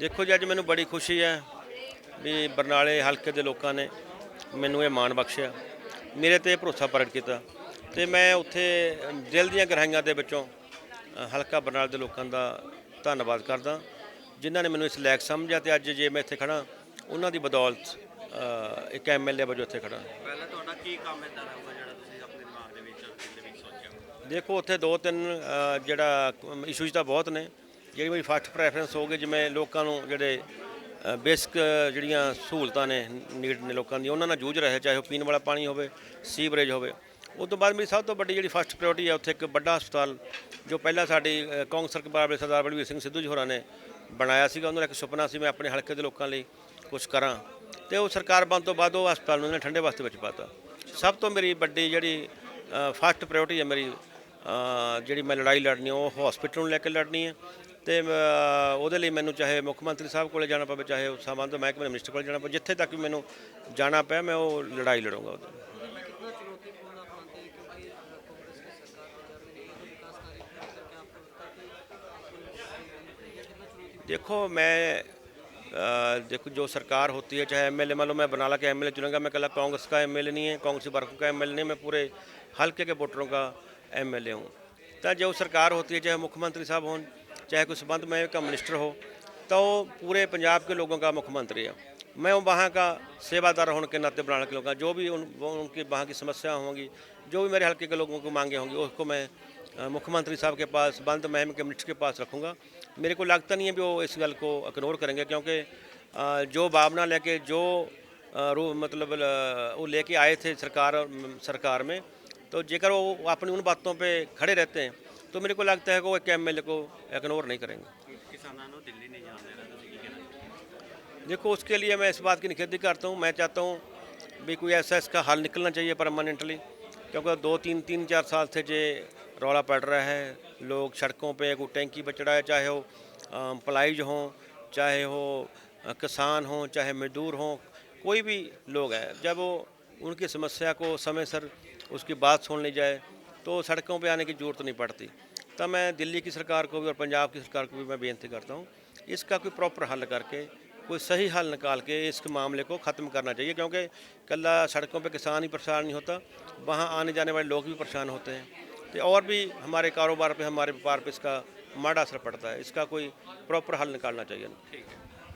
ਦੇਖੋ ਜੀ ਅੱਜ ਮੈਨੂੰ ਬੜੀ ਖੁਸ਼ੀ ਹੈ ਵੀ ਬਰਨਾਲੇ ਹਲਕੇ ਦੇ ਲੋਕਾਂ ਨੇ ਮੈਨੂੰ ਇਹ ਮਾਣ ਬਖਸ਼ਿਆ। ਮੇਰੇ ਤੇ ਭਰੋਸਾ ਪ੍ਰਗਟ ਕੀਤਾ ਤੇ ਮੈਂ ਉੱਥੇ ਦਿਲ ਦੀਆਂ ਗਹਿਰਾਈਆਂ ਦੇ ਵਿੱਚੋਂ ਹਲਕਾ ਬਰਨਾਲੇ ਦੇ ਲੋਕਾਂ ਦਾ ਧੰਨਵਾਦ ਕਰਦਾ ਜਿਨ੍ਹਾਂ ਨੇ ਮੈਨੂੰ ਇਸ ਲਾਇਕ ਸਮਝਿਆ ਤੇ ਅੱਜ ਜੇ ਮੈਂ ਇੱਥੇ ਖੜਾ ਉਹਨਾਂ ਦੀ ਬਦੌਲਤ ਇੱਕ ਐਮਐਲਏ ਵਜੋਂ ਇੱਥੇ ਖੜਾ ਪਹਿਲਾਂ ਤੁਹਾਡਾ ਕੀ ਕੰਮ ਇਦਾਂ ਦਾ ਹੋਊਗਾ ਜਿਹੜਾ ਤੁਸੀਂ ਆਪਣੇ ਦਿਮਾਗ ਦੇ ਵਿੱਚ ਦਿਲ ਦੇ ਵਿੱਚ ਸੋਚਿਆ ਦੇਖੋ ਉੱਥੇ ਦੋ ਤਿੰਨ ਜਿਹੜਾ ਇਸ਼ੂਜ਼ ਤਾਂ ਬਹੁਤ ਨੇ ਜਿਹੜੀ ਮੇਰੀ ਫਸਟ ਪ੍ਰੈਫਰੈਂਸ ਹੋਊਗੀ ਜਿਵੇਂ ਲੋਕਾਂ ਨੂੰ ਜਿਹੜੇ ਬੇਸਿਕ ਜਿਹੜੀਆਂ ਸਹੂਲਤਾਂ ਨੇ ਨੀਡ ਨੇ ਲੋਕਾਂ ਦੀ ਉਹਨਾਂ ਨਾਲ ਜੂਝ ਰਹੇ ਚਾਹੇ ਉਹ ਪੀਣ ਵਾਲਾ ਪਾਣੀ ਹੋਵੇ ਸੀਵਰੇਜ ਹੋਵੇ। ਉਸ ਤੋਂ ਬਾਅਦ ਮੇਰੀ ਸਭ ਤੋਂ ਵੱਡੀ ਜਿਹੜੀ ਫਸਟ ਪ੍ਰਾਇੋਰਟੀ ਹੈ ਉੱਥੇ ਇੱਕ ਵੱਡਾ ਹਸਪਤਾਲ ਜੋ ਪਹਿਲਾਂ ਸਾਡੀ ਅ, ਕਾਂਗਰਸ ਸਰਕਾਰ ਦੇ ਸਰਦਾਰ ਬਲਵੀਰ ਸਿੰਘ ਸਿੱਧੂ ਜੀ ਹੋਰਾਂ ਨੇ ਬਣਾਇਆ ਸੀਗਾ। ਉਹਨਾਂ ਦਾ ਇੱਕ ਸੁਪਨਾ ਸੀ ਮੈਂ ਆਪਣੇ ਹਲਕੇ ਦੇ ਲੋਕਾਂ ਲਈ ਕੁਝ ਕਰਾਂ। ਤੇ ਉਹ ਸਰਕਾਰ ਬਣ ਤੋਂ ਬਾਅਦ ਉਹ ਹਸਪਤਾਲ ਨੂੰ ਉਹਨੇ ਠੰਡੇ ਵਾਸਤੇ ਵਿੱਚ ਪਾਤਾ। ਸਭ ਤੋਂ ਮੇਰੀ ਵੱਡੀ ਜਿਹੜੀ ਫਸਟ ਪ੍ਰਾਇੋਰਟੀ ਹੈ ਮੇਰੀ ਜਿਹੜੀ ਮੈਂ ਲੜਾਈ ਲੜਨੀ ਹੈ, ਉਹ ਹਸਪੀਟਲ ਨੂੰ ਲੈ ਕੇ ਲੜਨੀ ਹੈ ਤੇ ਅ, ਉਹਦੇ ਲਈ ਮੈਨੂੰ ਚਾਹੇ ਮੁੱਖ ਮੰਤਰੀ ਸਾਹਿਬ ਕੋਲੇ ਜਾਣਾ ਪਵੇ ਚਾਹੇ ਉਸ ਸੰਬੰਧ ਮਹਿਕਮੇ ਮਿਨਿਸਟਰ ਕੋਲ ਜਾਣਾ ਪਵੇ ਜਿੱਥੇ ਤੱਕ ਵੀ ਮੈਨੂੰ ਜਾਣਾ ਪਿਆ ਮੈਂ ਉਹ ਲੜਾਈ ਲੜੂੰਗਾ ਉਹਦੀ कितना चुनौतीपूर्ण आप मानते हैं क्योंकि अ, कांग्रेस की सरकार पंजाब में नहीं है तो विकास कार्य को लेकर के आपको लगता है कि आपको कितना चुनौती देखो मैं अ, देखो जो सरकार होती है चाहे एमएलए मान लो मैं बनाला के एमएलए चुनूंगा मैं कल कांग्रेस का एमएलए नहीं है कांग्रेसी वर्ग का एमएलए नहीं मैं पूरे हल्के के वोटरों का एमएलए हूँ तो जो सरकार होती है चाहे मुख्यमंत्री साहब हों चाहे कोई संबंध में का मिनिस्टर हो तो वो पूरे पंजाब के लोगों का मुख्यमंत्री है मैं वहाँ का सेवादार होने के नाते बनाने के लोगों का जो भी उन, वो उनकी वहाँ की समस्या होंगी जो भी मेरे हल्के के लोगों को मांगे होंगी उसको मैं अ, मुख्यमंत्री साहब के पास बंद महम के मिनिस्टर के पास रखूँगा मेरे को लगता नहीं है भी वो इस गल को इग्नोर करेंगे क्योंकि अ, जो भावना लेके जो अ, रू मतलब ल- वो लेके आए थे सरकार सरकार में तो जेकर वो अपनी उन बातों पे खड़े रहते हैं तो मेरे को लगता है कि वो एक एम को इग्नोर नहीं करेंगे। देखो उसके लिए मैं इस बात की निखेधी करता हूँ मैं चाहता हूँ भी कोई ऐसा इसका हल निकलना चाहिए परमानेंटली क्योंकि दो तीन तीन चार साल से जे रौला पड़ रहा है लोग सड़कों पे कोई टैंकी बच रहा है चाहे वो एम्प्लाइज हों चाहे वो किसान हों चाहे मजदूर हों कोई भी लोग है जब वो उनकी समस्या को समय सर उसकी बात सुन ली जाए तो सड़कों पे आने की ज़रूरत नहीं पड़ती। तब मैं दिल्ली की सरकार को भी और पंजाब की सरकार को भी मैं बेनती करता हूँ, इसका कोई प्रॉपर हल करके, कोई सही हल निकाल के इस मामले को ख़त्म करना चाहिए, क्योंकि कल्ला सड़कों पे किसान ही परेशान नहीं होता, वहाँ आने जाने वाले लोग भी परेशान होते हैं। तो और भी हमारे कारोबार पे, हमारे व्यापार पे इसका माड़ा असर पड़ता है, इसका कोई प्रॉपर हल निकालना चाहिए।